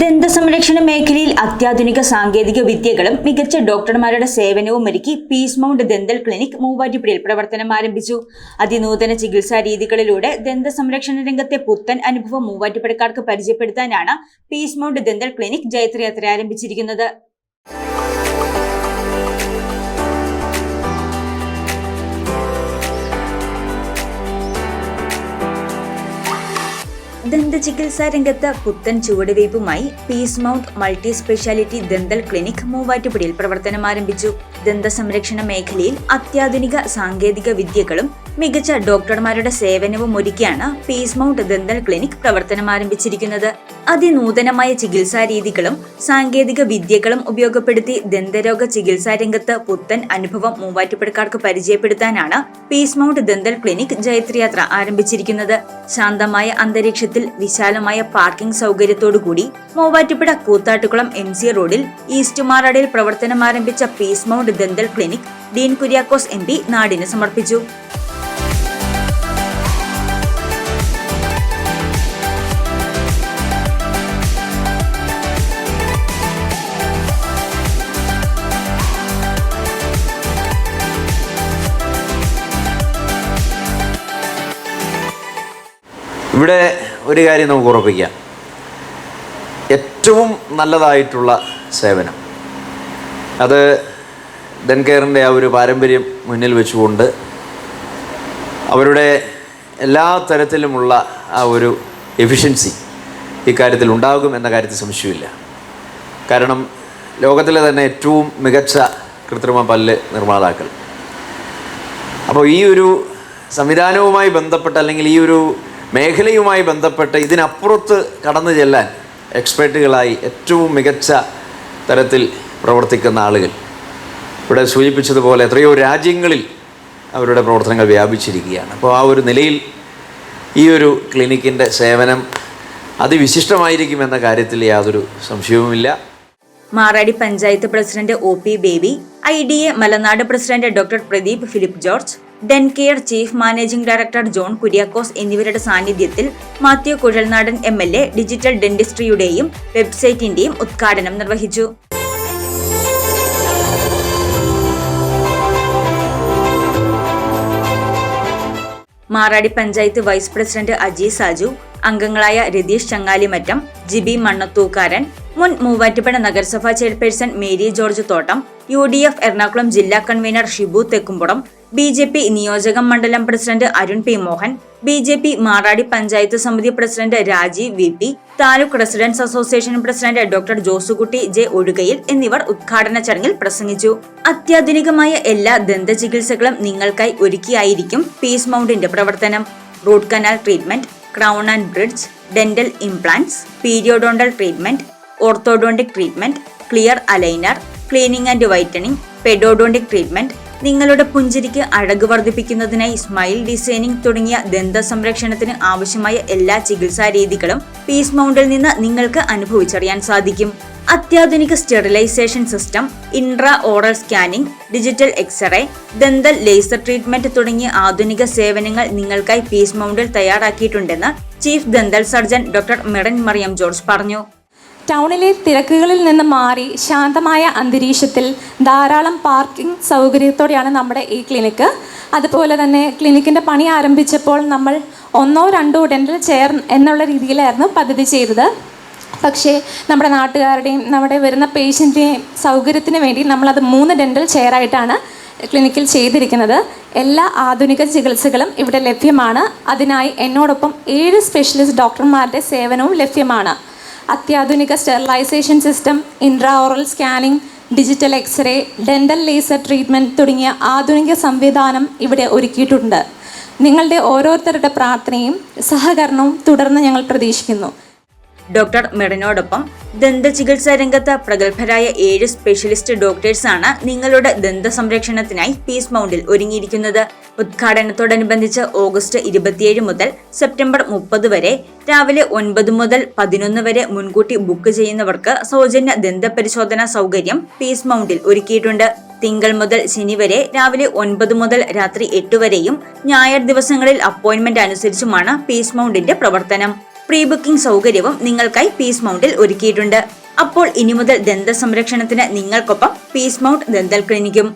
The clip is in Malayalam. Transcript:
ദന്തസംരക്ഷണ മേഖലയിൽ അത്യാധുനിക സാങ്കേതിക വിദ്യകളും മികച്ച ഡോക്ടർമാരുടെ സേവനവും ഒരുക്കി പീസ് മൗണ്ട് ദന്തൽ ക്ലിനിക് മൂവാറ്റുപുഴയിൽ പ്രവർത്തനം ആരംഭിച്ചു. അതിനൂതന ചികിത്സാ രീതികളിലൂടെ ദന്തസംരക്ഷണ രംഗത്തെ പുത്തൻ അനുഭവം മൂവാറ്റുപുഴക്കാർക്ക് പരിചയപ്പെടുത്താനാണ് പീസ് മൗണ്ട് ദന്തൽ ക്ലിനിക് ജയത്രയാത്ര ആരംഭിച്ചിരിക്കുന്നത്. ദന്ത ചികിത്സാ രംഗത്ത് പുത്തൻ ചുവടുവയ്പുമായി peace mount multi speciality dental clinic മൂവാറ്റുപുഴയിൽ പ്രവർത്തനം ആരംഭിച്ചു. ദന്ത സംരക്ഷണ മേഖലയിൽ അത്യാധുനിക സാങ്കേതിക വിദ്യകളും മികച്ച ഡോക്ടർമാരുടെ സേവനവും ഒരുക്കിയാണ് പീസ് മൗണ്ട് ദന്തൽ ക്ലിനിക് പ്രവർത്തനം ആരംഭിച്ചിരിക്കുന്നത്. അതിനൂതനമായ ചികിത്സാ രീതികളും സാങ്കേതിക വിദ്യകളും ഉപയോഗപ്പെടുത്തി ദന്തരോഗ ചികിത്സാ രംഗത്ത് പുത്തൻ അനുഭവം മൂവാറ്റുപുഴക്കാർക്ക് പരിചയപ്പെടുത്താനാണ് പീസ് മൗണ്ട് ദന്തൽ ക്ലിനിക് ജൈത്രയാത്ര ആരംഭിച്ചിരിക്കുന്നത്. ശാന്തമായ അന്തരീക്ഷത്തിൽ വിശാലമായ പാർക്കിംഗ് സൗകര്യത്തോടുകൂടി മൂവാറ്റുപുഴ കൂത്താട്ടുകുളം എം സി റോഡിൽ ഈസ്റ്റ് മാറാടിയിൽ പ്രവർത്തനം ആരംഭിച്ച peace mount dental clinic Dean Kuriakose M P നാടിന് സമർപ്പിച്ചു. ഇവിടെ ഒരു കാര്യം നമുക്ക് ഉറപ്പിക്കാം. ഏറ്റവും നല്ലതായിട്ടുള്ള സേവനം. അത് ധൻകെയറിന്റെ ആ ഒരു പാരമ്പര്യം മുന്നിൽ വെച്ചുകൊണ്ട് അവരുടെ എല്ലാ തരത്തിലുമുള്ള ആ ഒരു എഫിഷ്യൻസി ഇക്കാര്യത്തിൽ ഉണ്ടാകും എന്ന കാര്യത്തിൽ സംശയമില്ല. കാരണം ലോകത്തിലെ തന്നെ ഏറ്റവും മികച്ച കൃത്രിമ പല്ല് നിർമ്മാതാക്കൾ. അപ്പോൾ ഈ ഒരു സംവിധാനവുമായി ബന്ധപ്പെട്ട് അല്ലെങ്കിൽ ഈ ഒരു മേഖലയുമായി ബന്ധപ്പെട്ട് ഇതിനപ്പുറത്ത് കടന്നു ചെല്ലാൻ എക്സ്പേർട്ടുകളായി ഏറ്റവും മികച്ച തരത്തിൽ പ്രവർത്തിക്കുന്ന ആളുകൾ. ഇവിടെ സൂചിപ്പിച്ചതുപോലെ എത്രയോ രാജ്യങ്ങളിൽ അവരുടെ പ്രവർത്തനങ്ങൾ വ്യാപിച്ചിരിക്കുകയാണ്. അപ്പോൾ ആ ഒരു നിലയിൽ ഈ ഒരു ക്ലിനിക്കിന്റെ സേവനം അതിവിശിഷ്ടമായിരിക്കുമെന്ന കാര്യത്തിൽ യാതൊരു സംശയവുമില്ല. Maradi panchayat president O P Baby I D A Malanad president doctor Pradeep Philip George Dencare chief managing director John Kuriakose എന്നിവരുടെ സാന്നിധ്യത്തിൽ Mathew Kuzhalnadan M L A digital ഡെന്റിസ്ട്രിയുടെയും വെബ്സൈറ്റിന്റെയും ഉദ്ഘാടനം നിർവഹിച്ചു. മാറാടി പഞ്ചായത്ത് വൈസ് പ്രസിഡന്റ് അജി സാജു അംഗങ്ങളായ രതീഷ് ചങ്ങാലിമറ്റം ജിബി മണ്ണത്തൂക്കാരൻ മുൻ മൂവാറ്റുപുഴ നഗരസഭാ chairperson Mary George Thottam U D F Ernakulam ജില്ലാ convener Shibu Thekkumpuram B J P നിയോജക മണ്ഡലം president Arun P Mohan B J P Maradi panchayat സമിതി president Rajeev V P taluk residence association president doctor Josukutty J Ozhukayil എന്നിവർ ഉദ്ഘാടന ചടങ്ങിൽ പ്രസംഗിച്ചു. അത്യാധുനികമായ എല്ലാ ദന്ത ചികിത്സകളും നിങ്ങൾക്കായി ഒരുക്കിയായിരിക്കും പീസ് മൗണ്ടിന്റെ പ്രവർത്തനം. Root canal treatment crown and bridge dental implants periodontal treatment orthodontic treatment clear aligner cleaning and whitening pedodontic treatment നിങ്ങളുടെ പുഞ്ചിരിക്ക് അഴക് വർദ്ധിപ്പിക്കുന്നതിനായി സ്മൈൽ ഡിസൈനിങ് തുടങ്ങിയ ദന്ത സംരക്ഷണത്തിന് ആവശ്യമായ എല്ലാ ചികിത്സാ രീതികളും പീസ് മൗണ്ടിൽ നിന്ന് നിങ്ങൾക്ക് അനുഭവിച്ചറിയാൻ സാധിക്കും. അത്യാധുനിക sterilization system intra oral scanning digital x ray dental laser treatment തുടങ്ങിയ ആധുനിക സേവനങ്ങൾ നിങ്ങൾക്കായി പീസ് മൗണ്ടിൽ തയ്യാറാക്കിയിട്ടുണ്ടെന്ന് chief dental surgeon doctor Meren Mariyam George പറഞ്ഞു. ടൗണിലെ തിരക്കുകളിൽ നിന്ന് മാറി ശാന്തമായ അന്തരീക്ഷത്തിൽ ധാരാളം പാർക്കിംഗ് സൗകര്യത്തോടെയാണ് നമ്മുടെ ഈ ക്ലിനിക്ക് അതുപോലെ തന്നെ ക്ലിനിക്കിന്റെ പണി ആരംഭിച്ചപ്പോൾ നമ്മൾ ഒന്നോ രണ്ടോ ഡെന്റൽ ചെയർ എന്നുള്ള രീതിയിലായിരുന്നു പദ്ധതി ചെയ്തത്. പക്ഷേ നമ്മുടെ നാട്ടുകാരുടെയും നമ്മുടെ വരുന്ന പേഷ്യന്റിന്റെയും സൗകര്യത്തിന് വേണ്ടി നമ്മളത് മൂന്ന് ഡെന്റൽ ചെയറായിട്ടാണ് ക്ലിനിക്കിൽ ചെയ്തിരിക്കുന്നത്. എല്ലാ ആധുനിക ചികിത്സകളും ഇവിടെ ലഭ്യമാണ്. അതിനായി എന്നോടൊപ്പം ഏഴ് സ്പെഷ്യലിസ്റ്റ് ഡോക്ടർമാരുടെ സേവനവും ലഭ്യമാണ്. അത്യാധുനിക sterilization system intra oral scanning digital x ray dental laser treatment തുടങ്ങിയ ആധുനിക സംവിധാനം ഇവിടെ ഒരുക്കിയിട്ടുണ്ട്. നിങ്ങളുടെ ഓരോരുത്തരുടെ പ്രാർത്ഥനയും സഹകരണവും തുടർന്ന് ഞങ്ങൾ പ്രതീക്ഷിക്കുന്നു. ഡോക്ടർ മെറിനോടൊപ്പം ദന്ത ചികിത്സാ രംഗത്ത് പ്രഗത്ഭരായ ഏഴ് സ്പെഷ്യലിസ്റ്റ് ഡോക്ടേഴ്സാണ് നിങ്ങളുടെ ദന്ത സംരക്ഷണത്തിനായി പീസ് മൗണ്ടിൽ ഒരുങ്ങിയിരിക്കുന്നത്. ഉദ്ഘാടനത്തോടനുബന്ധിച്ച് ഓഗസ്റ്റ് ഇരുപത്തിയേഴ് മുതൽ സെപ്റ്റംബർ മുപ്പത് വരെ രാവിലെ ഒൻപത് മുതൽ പതിനൊന്ന് വരെ മുൻകൂട്ടി ബുക്ക് ചെയ്യുന്നവർക്ക് സൗജന്യ ദന്ത പരിശോധനാ സൗകര്യം പീസ് മൗണ്ടിൽ ഒരുക്കിയിട്ടുണ്ട്. തിങ്കൾ മുതൽ ശനി വരെ രാവിലെ ഒൻപത് മുതൽ രാത്രി എട്ട് വരെയും ഞായർ ദിവസങ്ങളിൽ അപ്പോയിന്റ്മെന്റ് അനുസരിച്ചുമാണ് പീസ് മൗണ്ടിന്റെ പ്രവർത്തനം. പ്രീ ബുക്കിംഗ് സൗകര്യവും നിങ്ങൾക്കായി പീസ് മൗണ്ടിൽ ഒരുക്കിയിട്ടുണ്ട്. അപ്പോൾ ഇനി മുതൽ ദന്ത സംരക്ഷണത്തിന് നിങ്ങൾക്കൊപ്പം പീസ് മൗണ്ട് ദന്തൽ ക്ലിനിക്കും.